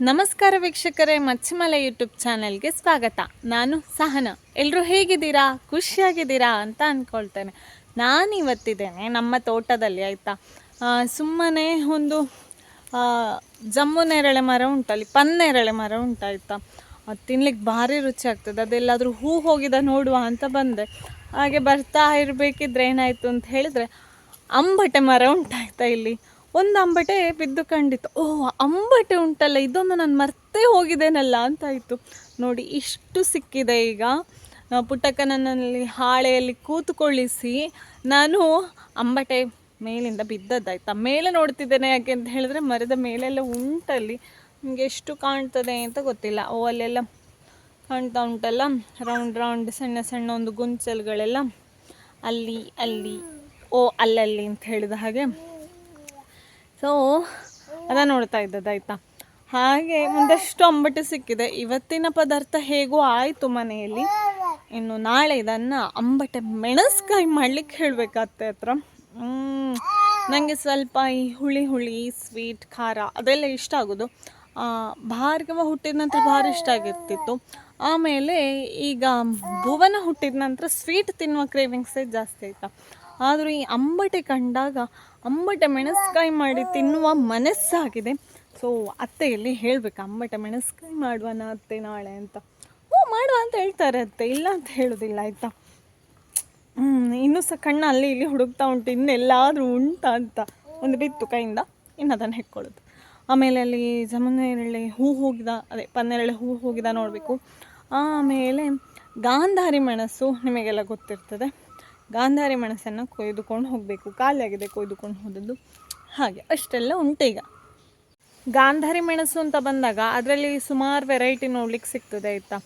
ನಮಸ್ಕಾರ ವೀಕ್ಷಕರೇ, ಮಚ್ಚಿಮಲೆ ಯೂಟ್ಯೂಬ್ ಚಾನೆಲ್ಗೆ ಸ್ವಾಗತ. ನಾನು ಸಹನ. ಎಲ್ಲರೂ ಹೇಗಿದ್ದೀರಾ? ಖುಷಿಯಾಗಿದ್ದೀರಾ ಅಂತ ಅಂದ್ಕೊಳ್ತೇನೆ ನಾನು ಇವತ್ತಿದ್ದೇನೆ ನಮ್ಮ ತೋಟದಲ್ಲಿ, ಆಯಿತಾ? ಸುಮ್ಮನೆ ಒಂದು ಜಮ್ಮು ನೇರಳೆ ಮರ ಉಂಟಲ್ಲಿ ಪನ್ನೇರಳೆ ಮರ ಉಂಟಾಯ್ತಾ? ಅದು ತಿನ್ಲಿಕ್ಕೆ ಭಾರಿ ರುಚಿ ಆಗ್ತದೆ. ಅದೆಲ್ಲಾದರೂ ಹೂ ಹೋಗಿದ ನೋಡುವ ಅಂತ ಬಂದೆ. ಹಾಗೆ ಬರ್ತಾ ಇರಬೇಕಿದ್ರೆ ಏನಾಯಿತು ಅಂತ ಹೇಳಿದರೆ, ಅಂಬಟೆ ಮರ ಉಂಟಾಯ್ತಾ ಇಲ್ಲಿ. ಒಂದು ಅಂಬಟೆ ಬಿದ್ದು ಕಂಡಿತ್ತು. ಓ, ಅಂಬಟೆ ಉಂಟಲ್ಲ, ಇದೊಂದು ನಾನು ಮರ್ತೇ ಹೋಗಿದ್ದೇನಲ್ಲ ಅಂತಾಯಿತು. ನೋಡಿ, ಇಷ್ಟು ಸಿಕ್ಕಿದೆ ಈಗ. ಪುಟ್ಟಕ್ಕನನ್ನಲ್ಲಿ ಹಾಳೆಯಲ್ಲಿ ಕೂತುಕೊಳ್ಳಿಸಿ, ನಾನು ಅಂಬಟೆ ಮೇಲಿಂದ ಬಿದ್ದದ್ದಾಯ್ತಾ. ಮೇಲೆ ನೋಡ್ತಿದ್ದೇನೆ ಯಾಕೆ ಅಂತ ಹೇಳಿದ್ರೆ, ಮರದ ಮೇಲೆಲ್ಲ ಉಂಟಲ್ಲಿ. ನಿಮಗೆ ಎಷ್ಟು ಕಾಣ್ತದೆ ಅಂತ ಗೊತ್ತಿಲ್ಲ. ಓ, ಅಲ್ಲೆಲ್ಲ ಕಾಣ್ತಾ ಉಂಟಲ್ಲ. ರೌಂಡ್ ರೌಂಡ್ ಸಣ್ಣ ಸಣ್ಣ ಒಂದು ಗುಂಚಲ್ಗಳೆಲ್ಲ. ಅಲ್ಲಿ ಅಲ್ಲಿ, ಓ, ಅಲ್ಲಲ್ಲಿ ಅಂತ ಹೇಳಿದ ಹಾಗೆ. ಸೊ ಅದ ನೋಡ್ತಾ ಇದ್ದದ್ದಾಯ್ತಾ ಹಾಗೆ ಒಂದಷ್ಟು ಅಂಬಟ್ಟು ಸಿಕ್ಕಿದೆ. ಇವತ್ತಿನ ಪದಾರ್ಥ ಹೇಗೋ ಆಯಿತು ಮನೆಯಲ್ಲಿ. ಇನ್ನು ನಾಳೆ ಇದನ್ನು ಅಂಬಟೆ ಮೆಣಸ್ಕಾಯಿ ಮಾಡ್ಲಿಕ್ಕೆ ಹೇಳಬೇಕು ಅತ್ತೆ ಹತ್ರ ನನಗೆ ಸ್ವಲ್ಪ ಈ ಹುಳಿ ಹುಳಿ ಸ್ವೀಟ್ ಖಾರ, ಅದೆಲ್ಲ ಇಷ್ಟ ಆಗೋದು. ಭಾರ್ಗವ ಹುಟ್ಟಿದ ನಂತರ ಭಾರಿ ಇಷ್ಟ ಆಗಿರ್ತಿತ್ತು. ಆಮೇಲೆ ಈಗ ಭುವನ ಹುಟ್ಟಿದ ನಂತರ ಸ್ವೀಟ್ ತಿನ್ನುವ ಕ್ರೇವಿಂಗ್ಸೇ ಜಾಸ್ತಿ ಆಯ್ತಾ. ಆದರೂ ಈ ಅಂಬಟೆ ಕಂಡಾಗ ಅಂಬಟೆ ಮೆಣಸ್ಕಾಯಿ ಮಾಡಿ ತಿನ್ನುವ ಮನಸ್ಸಾಗಿದೆ. ಸೊ ಅತ್ತೆಯಲ್ಲಿ ಹೇಳಬೇಕು, ಅಂಬಟೆ ಮೆಣಸ್ಕಾಯಿ ಮಾಡುವನ ಅತ್ತೆ ನಾಳೆ ಅಂತ. ಹ್ಞೂ, ಮಾಡುವ ಅಂತ ಹೇಳ್ತಾರೆ ಅತ್ತೆ, ಇಲ್ಲ ಅಂತ ಹೇಳೋದಿಲ್ಲ, ಆಯಿತಾ? ಹ್ಞೂ ಇನ್ನೂ ಸಹ ಕಣ್ಣು ಅಲ್ಲಿ ಇಲ್ಲಿ ಹುಡುಕ್ತಾ ಉಂಟು, ಇನ್ನೆಲ್ಲಾದರೂ ಉಂಟಾ ಅಂತ. ಒಂದು ಬಿತ್ತು ಕೈಯಿಂದ ಇನ್ನು ಅದನ್ನು ಹೆಕ್ಕೊಳ್ಳೋದು. ಆಮೇಲೆ ಅಲ್ಲಿ ಜಮನೇರಳೆ ಹೂ ಹೋಗಿದ, ಅದೇ ಪನ್ನೆರಳೆ ಹೂ ಹೋಗಿದ ನೋಡಬೇಕು. ಆಮೇಲೆ ಗಾಂಧಾರಿ ಮೆಣಸು ನಿಮಗೆಲ್ಲ ಗೊತ್ತಿರ್ತದೆ. ಗಾಂಧಾರಿ ಮೆಣಸನ್ನು ಕೊಯ್ದುಕೊಂಡು ಹೋಗಬೇಕು ಖಾಲಿಯಾಗಿದೆ ಕೊಯ್ದುಕೊಂಡು ಹೋದದ್ದು. ಹಾಗೆ, ಅಷ್ಟೆಲ್ಲ ಉಂಟು ಈಗ. ಗಾಂಧಾರಿ ಮೆಣಸು ಅಂತ ಬಂದಾಗ ಅದರಲ್ಲಿ ಸುಮಾರು ವೆರೈಟಿ ನೋಡ್ಲಿಕ್ಕೆ ಸಿಗ್ತದೆ, ಆಯಿತಾ?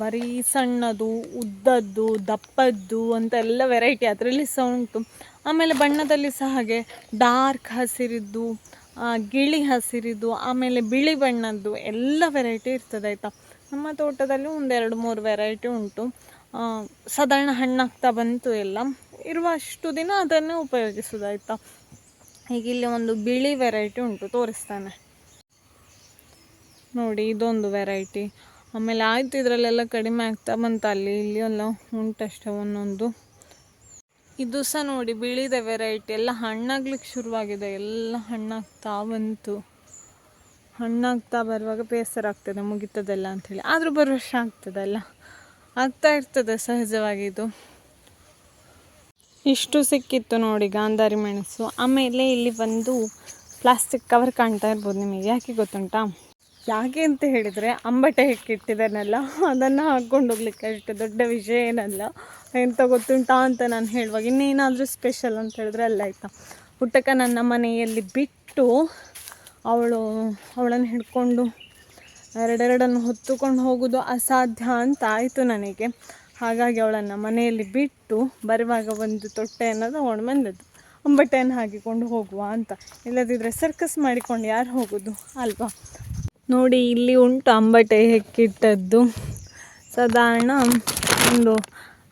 ಬರೀ ಸಣ್ಣದು, ಉದ್ದದ್ದು, ದಪ್ಪದ್ದು ಅಂತ ಎಲ್ಲ ವೆರೈಟಿ ಅದರಲ್ಲಿ ಸಹ ಉಂಟು. ಆಮೇಲೆ ಬಣ್ಣದಲ್ಲಿ ಸಹ ಹಾಗೆ ಡಾರ್ಕ್ ಹಸಿರಿದ್ದು ಗಿಳಿ ಹಸಿರಿದ್ದು, ಆಮೇಲೆ ಬಿಳಿ ಬಣ್ಣದ್ದು ಎಲ್ಲ ವೆರೈಟಿ ಇರ್ತದೆ, ಆಯಿತಾ? ನಮ್ಮ ತೋಟದಲ್ಲಿ ಒಂದೆರಡು ಮೂರು ವೆರೈಟಿ ಉಂಟು. ಸಾಧಾರಣ ಹಣ್ಣಾಗ್ತಾ ಬಂತು ಎಲ್ಲ. ಇರುವ ಅಷ್ಟು ದಿನ ಅದನ್ನೇ ಉಪಯೋಗಿಸೋದಾಯ್ತಾ? ಈಗ ಇಲ್ಲಿ ಒಂದು ಬಿಳಿ ವೆರೈಟಿ ಉಂಟು, ತೋರಿಸ್ತಾನೆ. ನೋಡಿ, ಇದೊಂದು ವೆರೈಟಿ ಆಮೇಲೆ ಆಯ್ತು, ಇದರಲ್ಲೆಲ್ಲ ಕಡಿಮೆ ಆಗ್ತಾ ಬಂತ ಅಲ್ಲಿ, ಇಲ್ಲಿ ಎಲ್ಲ ಉಂಟಷ್ಟೇ ಒಂದೊಂದು. ಇದು ಸಹ ನೋಡಿ, ಬಿಳಿದ ವೆರೈಟಿ ಎಲ್ಲ ಹಣ್ಣಾಗ್ಲಿಕ್ಕೆ ಶುರುವಾಗಿದೆ, ಎಲ್ಲ ಹಣ್ಣಾಗ್ತಾ ಬಂತು. ಹಣ್ಣಾಗ್ತಾ ಬರುವಾಗ ಬೇಸರ ಆಗ್ತದೆ ಮುಗಿತದಲ್ಲ ಅಂಥೇಳಿ ಆದರೂ ಬರೋ ವರ್ಷ ಆಗ್ತದಲ್ಲ. ಆಗ್ತಾ ಇರ್ತದೆ ಸಹಜವಾಗಿ ಇದು. ಇಷ್ಟು ಸಿಕ್ಕಿತ್ತು ನೋಡಿ ಗಾಂಧಾರಿ ಮೆಣಸು. ಆಮೇಲೆ ಇಲ್ಲಿ ಒಂದು ಪ್ಲಾಸ್ಟಿಕ್ ಕವರ್ ಕಾಣ್ತಾ ಇರ್ಬೋದು ನಿಮಗೆ. ಯಾಕೆ ಗೊತ್ತುಂಟಾ? ಯಾಕೆ ಅಂತ ಹೇಳಿದರೆ ಅಂಬಟೆ ಹೆಕ್ಕಿಟ್ಟಿದ್ದಾನಲ್ಲ ಅದನ್ನು ಹಾಕ್ಕೊಂಡು ಹೋಗ್ಲಿಕ್ಕೆ ಅಷ್ಟು ದೊಡ್ಡ ವಿಷಯ ಏನಲ್ಲ. ಎಂತ ಗೊತ್ತುಂಟಾ ಅಂತ ನಾನು ಹೇಳುವಾಗ ಇನ್ನೇನಾದರೂ ಸ್ಪೆಷಲ್ ಅಂತ ಹೇಳಿದ್ರೆ ಅಲ್ಲ ಆಯಿತಾ. ಪುಟ್ಟಕ್ಕ ನನ್ನ ಮನೆಯಲ್ಲಿ ಬಿಟ್ಟು ಅವಳು ಅವಳನ್ನು ಹಿಡ್ಕೊಂಡು ಎರಡೆರಡನ್ನು ಹೊತ್ತುಕೊಂಡು ಹೋಗೋದು ಅಸಾಧ್ಯ ಅಂತ ಆಯಿತು ನನಗೆ. ಹಾಗಾಗಿ ಅವಳನ್ನು ಮನೆಯಲ್ಲಿ ಬಿಟ್ಟು ಬರುವಾಗ ಒಂದು ತೊಟ್ಟೆಯನ್ನು ತಗೊಂಡು ಬಂದದ್ದು ಅಂಬಟ್ಟೆಯನ್ನು ಹಾಕಿಕೊಂಡು ಹೋಗುವ ಅಂತ. ಇಲ್ಲದಿದ್ದರೆ ಸರ್ಕಸ್ ಮಾಡಿಕೊಂಡು ಯಾರು ಹೋಗೋದು? ಅಲ್ವಾ? ನೋಡಿ, ಇಲ್ಲಿ ಉಂಟು ಅಂಬಟೆ ಹೆಕ್ಕಿಟ್ಟದ್ದು. ಸಾಧಾರಣ ಒಂದು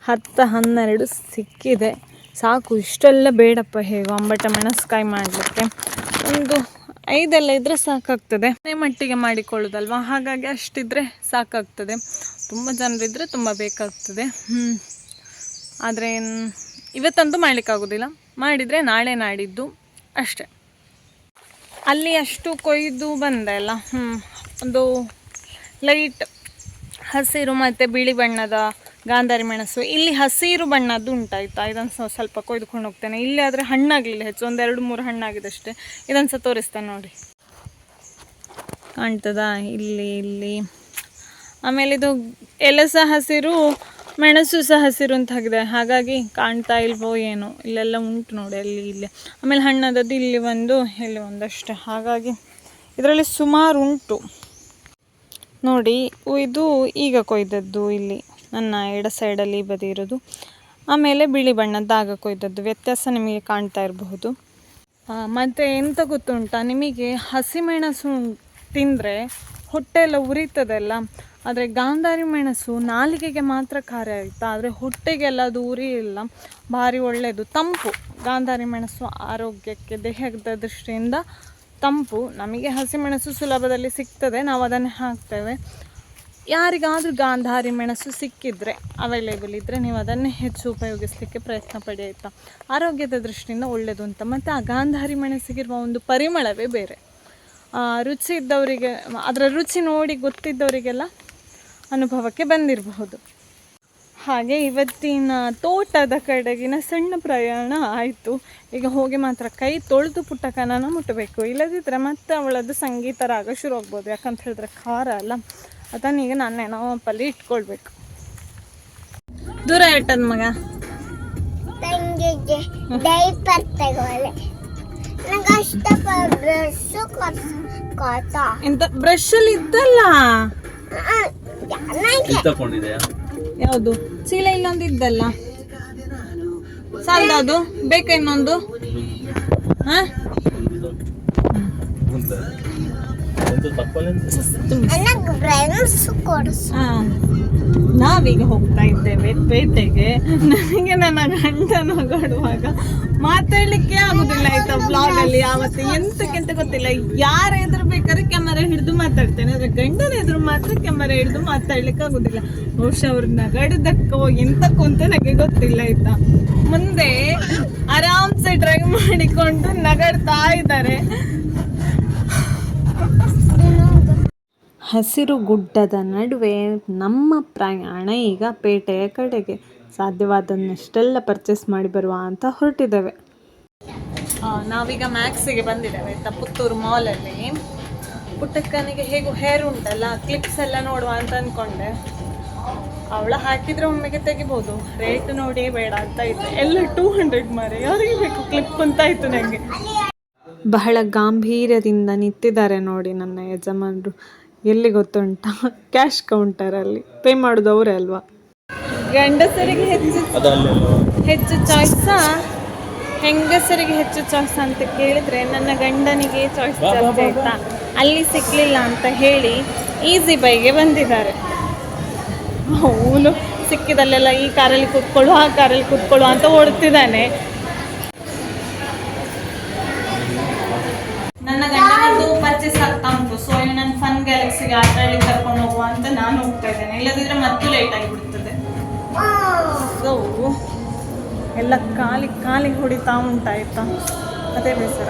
ಹತ್ತು, ಹನ್ನೆರಡು ಸಿಕ್ಕಿದೆ. ಸಾಕು, ಇಷ್ಟೆಲ್ಲ ಬೇಡಪ್ಪ ಹೇಗೋ ಅಂಬಟೆ ಮೆಣಸ್ಕಾಯಿ ಮಾಡಲಿಕ್ಕೆ. ಒಂದು ಐದೆಲ್ಲ ಇದ್ದರೆ ಸಾಕಾಗ್ತದೆ. ಮನೆ ಮಟ್ಟಿಗೆ ಮಾಡಿಕೊಳ್ಳೋದಲ್ವಾ? ಹಾಗಾಗಿ ಅಷ್ಟಿದ್ರೆ ಸಾಕಾಗ್ತದೆ. ತುಂಬ ಜನರಿದ್ದರೆ ತುಂಬ ಬೇಕಾಗ್ತದೆ. ಹ್ಞೂ ಆದರೆ ಇವತ್ತಂತೂ ಮಾಡಲಿಕ್ಕಾಗೋದಿಲ್ಲ. ಮಾಡಿದರೆ ನಾಳೆ ನಾಡಿದ್ದು ಅಷ್ಟೆ. ಅಲ್ಲಿ ಅಷ್ಟು ಕೊಯ್ದು ಬಂದ ಎಲ್ಲ ಹ್ಞೂ ಒಂದು ಲೈಟ್ ಹಸಿರು ಮತ್ತು ಬಿಳಿ ಬಣ್ಣದ ಗಾಂಧಾರಿ ಮೆಣಸು. ಇಲ್ಲಿ ಹಸಿರು ಬಣ್ಣದ್ದು ಉಂಟಾಯ್ತಾ? ಇದನ್ನು ಸ್ವಲ್ಪ ಕೊಯ್ದುಕೊಂಡು ಹೋಗ್ತೇನೆ. ಇಲ್ಲಿ ಆದರೆ ಹಣ್ಣಾಗಲಿಲ್ಲ ಹೆಚ್ಚು. ಒಂದು ಎರಡು ಮೂರು ಹಣ್ಣಾಗಿದೆ ಅಷ್ಟೇ ಇದನ್ನು ಸಹ ತೋರಿಸ್ತೇನೆ ನೋಡಿ. ಕಾಣ್ತದಾ? ಇಲ್ಲಿ ಇಲ್ಲಿ. ಆಮೇಲೆ ಇದು ಎಲೆ ಸಹ ಹಸಿರು, ಮೆಣಸು ಸಹ ಹಸಿರು ಅಂತ ಆಗಿದೆ. ಹಾಗಾಗಿ ಕಾಣ್ತಾ ಇಲ್ವೋ ಏನೋ. ಇಲ್ಲೆಲ್ಲ ಉಂಟು ನೋಡಿ ಅಲ್ಲಿ, ಇಲ್ಲಿ. ಆಮೇಲೆ ಹಣ್ಣಾದದ್ದು ಇಲ್ಲಿ ಒಂದು, ಇಲ್ಲಿ ಒಂದಷ್ಟೇ. ಹಾಗಾಗಿ ಇದರಲ್ಲಿ ಸುಮಾರು ಉಂಟು. ನೋಡಿ, ಇದು ಈಗ ಕೊಯ್ದದ್ದು ಇಲ್ಲಿ. ನನ್ನ ಎಡ ಸೈಡಲ್ಲಿ ಬದಿ ಇರೋದು ಆಮೇಲೆ ಬಿಳಿ ಬಣ್ಣದ ಆಗ ಕೊಯ್ದದ್ದು. ವ್ಯತ್ಯಾಸ ನಿಮಗೆ ಕಾಣ್ತಾ ಇರಬಹುದು. ಮತ್ತೆ ಎಂತ ಗೊತ್ತುಂಟಾ? ನಿಮಗೆ ಹಸಿಮೆಣಸು ತಿಂದರೆ ಹೊಟ್ಟೆ ಎಲ್ಲ ಉರಿತದಲ್ಲ? ಆದರೆ ಗಾಂಧಾರಿ ಮೆಣಸು ನಾಲಿಗೆಗೆ ಮಾತ್ರ ಖಾರ ಆಯಿತಾ ಆದರೆ ಹೊಟ್ಟೆಗೆಲ್ಲ ಅದು ಉರಿ ಇಲ್ಲ ಭಾರಿ ಒಳ್ಳೆಯದು ತಂಪು. ಗಾಂಧಾರಿ ಮೆಣಸು ಆರೋಗ್ಯಕ್ಕೆ, ದೇಹದ ದೃಷ್ಟಿಯಿಂದ ತಂಪು. ನಮಗೆ ಹಸಿಮೆಣಸು ಸುಲಭದಲ್ಲಿ ಸಿಗ್ತದೆ. ನಾವು ಅದನ್ನು ಹಾಕ್ತೇವೆ. ಯಾರಿಗಾದರೂ ಗಾಂಧಾರಿ ಮೆಣಸು ಸಿಕ್ಕಿದ್ರೆ ಅವೈಲೇಬಲ್ ಇದ್ದರೆ ನೀವು ಅದನ್ನೇ ಹೆಚ್ಚು ಉಪಯೋಗಿಸಲಿಕ್ಕೆ ಪ್ರಯತ್ನ ಪಡಿ ಆರೋಗ್ಯದ ದೃಷ್ಟಿಯಿಂದ ಒಳ್ಳೆಯದು ಅಂತ. ಮತ್ತು ಆ ಗಾಂಧಾರಿ ಮೆಣಸಿಗಿರುವ ಒಂದು ಪರಿಮಳವೇ ಬೇರೆ. ರುಚಿ ಇದ್ದವರಿಗೆ, ಅದರ ರುಚಿ ನೋಡಿ ಗೊತ್ತಿದ್ದವರಿಗೆಲ್ಲ ಅನುಭವಕ್ಕೆ ಬಂದಿರಬಹುದು. ಹಾಗೆ ಇವತ್ತಿನ ತೋಟದ ಕಡೆಗಿನ ಸಣ್ಣ ಪ್ರಯಾಣ ಆಯಿತು. ಈಗ ಹೋಗಿ ಮಾತ್ರ ಕೈ ತೊಳೆದು ಪುಟ್ಟಕನನ ಮುಟ್ಟಬೇಕು. ಇಲ್ಲದಿದ್ದರೆ ಮತ್ತೆ ಅವಳದ್ದು ಸಂಗೀತ ರಾಗ ಶುರು ಆಗ್ಬೋದು. ಯಾಕಂತ ಹೇಳಿದ್ರೆ ಖಾರ ಅಲ್ಲ. ಅದನ್ನೀಗ ನಾನು ಏನೋ ಪಲ್ಲಿ ಇಟ್ಕೊಳ್ಬೇಕು. ದೂರ ಇಟ್ಟದ ಮಗ. ತಂಗಿಗೆ ಡೈಪರ್ ತಗೊಳ್ಳೆ. ನಂಗೆ ಅಷ್ಟ ಬ್ರಷ್ ಕೊತ್ತ ಬ್ರಷಲ್ಲಿ ಇದ್ದಲ್ಲ ಯಾವುದು? ಚೀಲ ಇಲ್ಲೊಂದು ಇದ್ದಲ್ಲ? ಸಾಲದ ಅದು ಬೇಕಾ ಇನ್ನೊಂದು? ಹಾಂ? ನಾವೀಗ ಹೋಗ್ತಾ ಇದ್ದೇವೆ ಪೇಟೆಗೆ. ನನಗೆ ನನ್ನ ಗಂಡನ ಹೊಗಡುವಾಗ ಮಾತಾಡ್ಲಿಕ್ಕೆ ಆಗುದಿಲ್ಲ ಆಯ್ತಾ ಬ್ಲಾಗ್ ಅಲ್ಲಿ. ಯಾವತ್ತು ಎಂತಕ್ಕೆಂತ ಗೊತ್ತಿಲ್ಲ. ಯಾರ ಎದುರು ಬೇಕಾದ್ರೆ ಕ್ಯಾಮರಾ ಹಿಡಿದು ಮಾತಾಡ್ತೇನೆ. ಆದ್ರೆ ಗಂಡನ ಎದುರು ಮಾತ್ರ ಕ್ಯಾಮರಾ ಹಿಡಿದು ಮಾತಾಡ್ಲಿಕ್ಕೆ ಆಗುದಿಲ್ಲ. ಬಹುಶಃ ಅವ್ರು ನಗಡದಕ್ಕೋ ಎಂತಕ್ಕೋ ಅಂತ ನನಗೆ ಗೊತ್ತಿಲ್ಲ ಆಯ್ತಾ. ಮುಂದೆ ಆರಾಮ್ಸೆ ಡ್ರೈವ್ ಮಾಡಿಕೊಂಡು ನಗಡ್ತಾ ಇದ್ದಾರೆ. ಹಸಿರು ಗುಡ್ಡದ ನಡುವೆ ನಮ್ಮ ಪ್ರಯಾಣ ಈಗ ಪೇಟೆಯ ಕಡೆಗೆ. ಸಾಧ್ಯವಾದನ್ನಷ್ಟೆಲ್ಲ ಪರ್ಚೇಸ್ ಮಾಡಿ ಬರುವ ಅಂತ ಹೊರಟಿದ್ದೇವೆ. ನಾವೀಗ ಮ್ಯಾಕ್ಸಿಗೆ ಬಂದಿದ್ದೇವೆ. ಆಯ್ತಾ ಪುತ್ತೂರು ಮಾಲಲ್ಲಿ ಪುಟ್ಟಕ್ಕನಿಗೆ ಹೇಗೂ ಹೇರ್ ಉಂಟಲ್ಲ ಕ್ಲಿಪ್ಸ್ ಎಲ್ಲ ನೋಡುವ ಅಂತ ಅಂದ್ಕೊಂಡೆ ಅವಳ ಹಾಕಿದ್ರೆ ಒಮ್ಮೆಗೆ ತೆಗಿಬೋದು. ರೇಟ್ ನೋಡಿ ಬೇಡ ಅಂತ ಇತ್ತು ಎಲ್ಲ ಟೂ ಹಂಡ್ರೆಡ್ ಮಾರಿ. ಯಾರಿಗೆ ಬೇಕು ಕ್ಲಿಪ್ ಅಂತ ಇತ್ತು ನನಗೆ ಬಹಳ ಗಾಂಭೀರ್ಯದಿಂದ ನಿಂತಿದ್ದಾರೆ ನೋಡಿ ನನ್ನ ಯಜಮಾನರು. ಎಲ್ಲಿ ಗೊತ್ತುಂಟಾ? ಕ್ಯಾಶ್ ಕೌಂಟರ್ ಅಲ್ಲಿ. ಪೇ ಮಾಡೋದು ಅವರೇ ಅಲ್ವಾ? ಗಂಡಸರಿಗೆ ಹೆಚ್ಚು ಹೆಚ್ಚು ಚಾಯ್ಸಾ ಹೆಂಗಸರಿಗೆ ಹೆಚ್ಚು ಚಾಯ್ಸ್ ಅಂತ ಕೇಳಿದ್ರೆ ನನ್ನ ಗಂಡನಿಗೆ ಚಾಯ್ಸ್ ಜಾಸ್ತಿ ಆಯ್ತಾ? ಅಲ್ಲಿ ಸಿಕ್ಲಿಲ್ಲ ಅಂತ ಹೇಳಿ ಈಸಿ ಬೈಗೆ ಬಂದಿದ್ದಾರೆ. ಅವನು ಸಿಕ್ಕಿದಲ್ಲೆಲ್ಲ ಈ ಕಾರಲ್ಲಿ ಕೂತ್ಕೊಳ್ಳು ಆ ಕಾರಲ್ಲಿ ಕೂತ್ಕೊಳ್ಳು ಅಂತ ಓಡ್ತಿದ್ದಾನೆ ಇದ್ದೇನೆ ಇಲ್ಲದಿದ್ರೆ ಮತ್ತೆ ಲೇಟ್ ಆಗಿಬಿಡ್ತದೆ. ಸೊ ಎಲ್ಲ ಕಾಲಿ ಕಾಲಿಗೆ ಹೊಡಿತಾ ಉಂಟಾಯ್ತಾ? ಅದೇ ಬೇಸರ.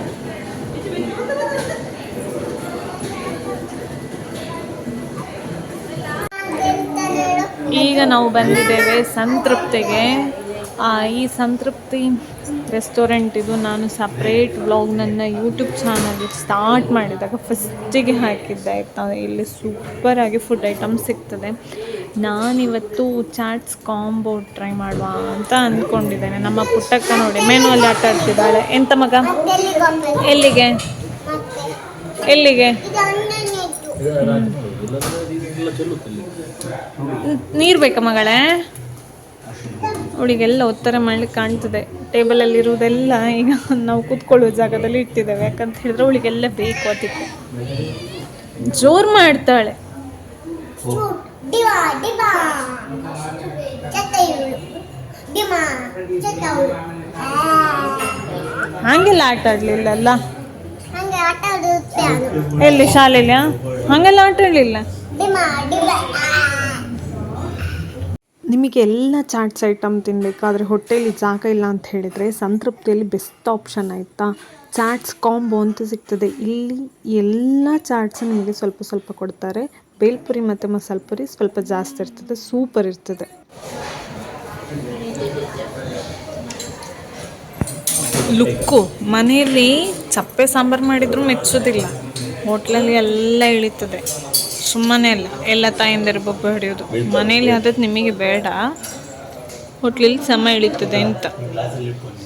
ನಾವು ಬಂದಿದ್ದೇವೆ ಸಂತೃಪ್ತಿಗೆ. ಆ, ಈ ಸಂತೃಪ್ತಿ ರೆಸ್ಟೋರೆಂಟ್ ಇದು ನಾನು ಸಪ್ರೇಟ್ ವ್ಲಾಗ್ ನನ್ನ ಯೂಟ್ಯೂಬ್ ಚಾನಲ್ ಸ್ಟಾರ್ಟ್ ಮಾಡಿದಾಗ ಫಸ್ಟಿಗೆ ಹಾಕಿದ್ದೆ. ಆಯಿತಾ ಇಲ್ಲಿ ಸೂಪರಾಗಿ ಫುಡ್ ಐಟಮ್ ಸಿಗ್ತದೆ. ನಾನಿವತ್ತು ಚಾಟ್ಸ್ ಕಾಂಬೋ ಟ್ರೈ ಮಾಡುವ ಅಂತ ಅಂದ್ಕೊಂಡಿದ್ದೇನೆ. ನಮ್ಮ ಪುಟ್ಟಕ್ಕ ನೋಡಿ ಮೆನು ಅಲ್ಲಿ ಆಟ ಆಡ್ತಿದ್ದಾಳೆ. ಎಂತ ಮಗ? ಎಲ್ಲಿಗೆ? ಎಲ್ಲಿಗೆ? ಎಲ್ಲಿಗೆ ನೀರು ಬೇಕಾ ಮಗಳೇ? ಅವಳಿಗೆಲ್ಲ ಒತ್ತರ ಮಾಡ್ಲಿಕ್ಕೆ ಕಾಣ್ತದೆ. ಟೇಬಲಲ್ಲಿರುವುದೆಲ್ಲ ಈಗ ನಾವು ಕೂತ್ಕೊಳ್ಳುವ ಜಾಗದಲ್ಲಿ ಇಟ್ಟಿದ್ದೇವೆ. ಯಾಕಂತ ಹೇಳಿದ್ರೆ ಅವಳಿಗೆಲ್ಲ ಬೇಕು ಅದಕ್ಕೆ. ಜೋರು ಮಾಡ್ತಾಳೆ. ಹಂಗೆಲ್ಲ ಆಟ ಆಡಲಿಲ್ಲಲ್ಲ ಎಲ್ಲಿ ಶಾಲೆಯಲ್ಲಿ ಹಂಗೆಲ್ಲ ಆಟ ಆಡಲಿಲ್ಲ? ನಿಮಗೆ ಎಲ್ಲ ಚಾಟ್ಸ್ ಐಟಮ್ ತಿನ್ನಬೇಕಾದ್ರೆ ಹೊಟ್ಟೆಲಿ ಜಾಗ ಇಲ್ಲ ಅಂತ ಹೇಳಿದರೆ ಸಂತೃಪ್ತಿಯಲ್ಲಿ ಬೆಸ್ಟ್ ಆಪ್ಷನ್ ಆಯಿತಾ? ಚಾಟ್ಸ್ ಕಾಂಬೋ ಅಂತ ಸಿಗ್ತದೆ. ಇಲ್ಲಿ ಎಲ್ಲ ಚಾಟ್ಸ್ ನಿಮಗೆ ಸ್ವಲ್ಪ ಸ್ವಲ್ಪ ಕೊಡ್ತಾರೆ. ಬೇಲ್ಪುರಿ ಮತ್ತು ಮಸಾಲೆ ಪುರಿ ಸ್ವಲ್ಪ ಜಾಸ್ತಿ ಇರ್ತದೆ, ಸೂಪರ್ ಇರ್ತದೆ. ಲುಕ್ಕು, ಮನೆಯಲ್ಲಿ ಚಪ್ಪೆ ಸಾಂಬಾರು ಮಾಡಿದ್ರು ಮೆಚ್ಚೋದಿಲ್ಲ. ಹೋಟ್ಲಲ್ಲಿ ಎಲ್ಲ ಇಳಿತದೆ. ಸುಮ್ಮನೆ ಅಲ್ಲ ಎಲ್ಲ ತಾಯಿಂದರು ಬೊಬ್ಬೆ ಹೊಡೆಯೋದು. ಮನೇಲಿ ಆದದ್ದು ನಿಮಗೆ ಬೇಡ. ಹೋಟ್ಲಲ್ಲಿ ಸಮ ಇಳಿತದೆ ಅಂತ.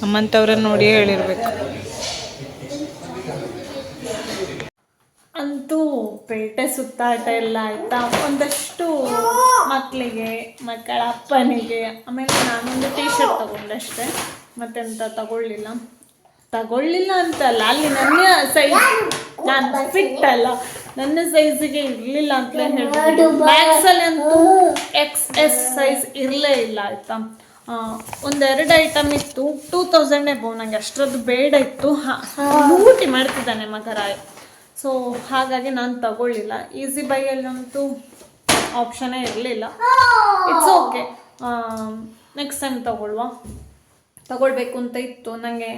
ನಮ್ಮಂಥವ್ರನ್ನ ನೋಡಿಯೇ ಹೇಳಿರ್ಬೇಕು. ಅಂತೂ ಪೇಟೆ ಸುತ್ತಾಟ ಎಲ್ಲ ಆಯ್ತಾ? ಒಂದಷ್ಟು ಮಕ್ಕಳಿಗೆ ಮಕ್ಕಳ ಅಪ್ಪನಿಗೆ, ಆಮೇಲೆ ನಾನೊಂದು ಟೀ ಶರ್ಟ್ ತಗೊಂಡಷ್ಟೆ ಮತ್ತೆಂತ ತಗೊಳ್ಳಿಲ್ಲ. ತಗೊಳ್ಳಿಲ್ಲ ಅಂತಲ್ಲ, ಅಲ್ಲಿ ನನ್ನ ಸೈಜ್ ನಾನು ಫಿಟ್ ಅಲ್ಲ. ನನ್ನ ಸೈಜಿಗೆ ಇರಲಿಲ್ಲ ಅಂತಲೇ ಹೇಳ್ಬೋದು ಮ್ಯಾಕ್ಸಲ್ಲಿ ಅಂತೂ ಎಕ್ಸ್ ಎಸ್ ಸೈಜ್ ಇರಲೇ ಇಲ್ಲ ಆಯಿತಾ? ಒಂದೆರಡು ಐಟಮ್ ಇತ್ತು. ಟೂ ತೌಸಂಡ್ ಬೋ ನಂಗೆ ಅಷ್ಟರದ್ದು ಬೇಡ ಇತ್ತು. ಲೂಟಿ ಮಾಡ್ತಿದ್ದಾನೆ ಮಗರಾಯ. ಸೊ ಹಾಗಾಗಿ ನಾನು ತಗೊಳ್ಳಿಲ್ಲ. ಈಸಿ ಬೈಯಲ್ಲಂತೂ ಆಪ್ಷನೇ ಇರಲಿಲ್ಲ. ಇಟ್ಸ್ ಓಕೆ ನೆಕ್ಸ್ಟ್ ಟೈಮ್ ತಗೊಳ್ಳುವ ತಗೊಳ್ಬೇಕು ಅಂತ ಇತ್ತು. ನನಗೆ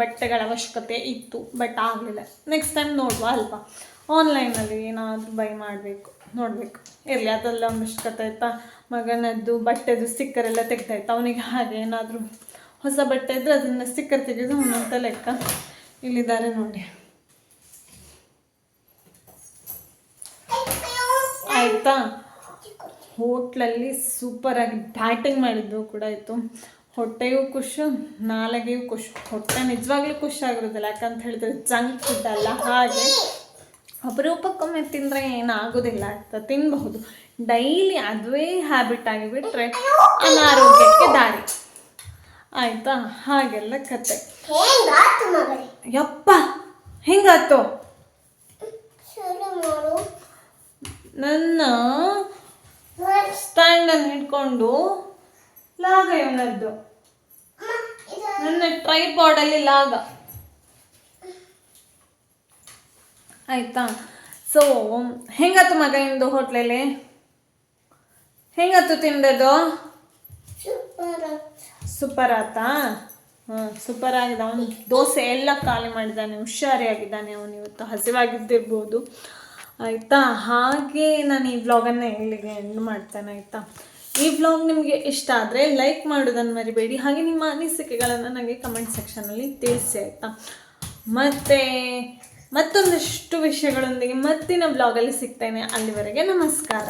ಬಟ್ಟೆಗಳ ಅವಶ್ಯಕತೆ ಇತ್ತು ಬಟ್ ಆಗಲಿಲ್ಲ. ನೆಕ್ಸ್ಟ್ ಟೈಮ್ ನೋಡುವ ಅಲ್ವಾ? ಆನ್ಲೈನಲ್ಲಿ ಏನಾದರೂ ಬೈ ಮಾಡಬೇಕು, ನೋಡಬೇಕು. ಇರಲಿ, ಅದೆಲ್ಲ ಒಂದಿಷ್ಟು ಕತೆ ಆಯ್ತಾ? ಮಗನದ್ದು ಬಟ್ಟೆದು ಸ್ಟಿಕ್ಕರ್ ಎಲ್ಲ ತೆಗ್ದಾಯ್ತು? ಅವನಿಗೆ ಹಾಗೆ ಏನಾದರೂ ಹೊಸ ಬಟ್ಟೆ ಇದ್ದರೆ ಅದನ್ನು ಸ್ಟಿಕ್ಕರ್ ತೆಗೆದು ಅವನಂತ ಲೆಕ್ಕ ಇಲ್ಲಿದ್ದಾರೆ ನೋಡಿ. ಆಯಿತಾ? ಹೋಟ್ಲಲ್ಲಿ ಸೂಪರಾಗಿ ಬ್ಯಾಟಿಂಗ್ ಮಾಡಿದ್ದು ಕೂಡ ಇತ್ತು ಹೊಟ್ಟೆಗೂ ಖುಷಿ ನಾಲಿಗೆಯೂ ಖುಷಿ. ಹೊಟ್ಟೆ ನಿಜವಾಗ್ಲೂ ಖುಷಿ ಆಗಿರೋದಿಲ್ಲ, ಯಾಕಂತ ಹೇಳಿದ್ರೆ ಜಂಕ್ ಫುಡ್ ಅಲ್ಲ. ಹಾಗೆ ಅಪರೂಪಕ್ಕೊಮ್ಮೆ ತಿಂದರೆ ಏನಾಗೋದಿಲ್ಲ ಅಂತ ತಿನ್ನಬಹುದು ಡೈಲಿ ಅದುವೇ ಹ್ಯಾಬಿಟ್ ಆಗಿಬಿಟ್ರೆ ಅನಾರೋಗ್ಯಕ್ಕೆ ದಾರಿ. ಆಯಿತಾ? ಹಾಗೆಲ್ಲ ಕತೆ. ಯಪ್ಪ! ಹೆಂಗಾತು ಮಾಡು ನನ್ನ ಸ್ಟ್ಯಾಂಡನ್ನು ಹಿಡ್ಕೊಂಡು ಲಾಗ ಇವನದ್ದು. ನನ್ನ ನನ್ನ ಟ್ರೈಪಾಡಲ್ಲಿ ಲಾಗ. ಆಯ್ತಾ? ಸೊ ಹೆಂಗತ್ತು ಮಗ ಇಂದು ಹೋಟ್ಲಲ್ಲಿ? ಹೆಂಗತ್ತು ತಿಂದದ್ದು? ಸೂಪರ್ ಸೂಪರ್ ಆತಾ ಹಾಂ ಸೂಪರ್ ಆಗಿದೆ ಅವನು ದೋಸೆ ಎಲ್ಲ ಖಾಲಿ ಮಾಡಿದ್ದಾನೆ ಹುಷಾರಿಯಾಗಿದ್ದಾನೆ ಅವನು ಇವತ್ತು ಹಸಿವಾಗಿದ್ದಿರ್ಬೋದು. ಆಯಿತಾ? ಹಾಗೆ ನಾನು ಈ ವ್ಲಾಗನ್ನು ಇಲ್ಲಿಗೆ ಎಂಡ್ ಮಾಡ್ತೇನೆ ಆಯಿತಾ? ಈ ವ್ಲಾಗ್ ನಿಮಗೆ ಇಷ್ಟ ಆದರೆ ಲೈಕ್ ಮಾಡೋದನ್ನು ಮರಿಬೇಡಿ. ಹಾಗೆ ನಿಮ್ಮ ಅನಿಸಿಕೆಗಳನ್ನು ನನಗೆ ಕಮೆಂಟ್ ಸೆಕ್ಷನಲ್ಲಿ ತಿಳಿಸಿ ಆಯಿತಾ? ಮತ್ತು ಮತ್ತೊಂದಷ್ಟು ವಿಷಯಗಳೊಂದಿಗೆ ಮತ್ತಿನ ಬ್ಲಾಗಲ್ಲಿ ಸಿಗ್ತೇನೆ. ಅಲ್ಲಿವರೆಗೆ ನಮಸ್ಕಾರ.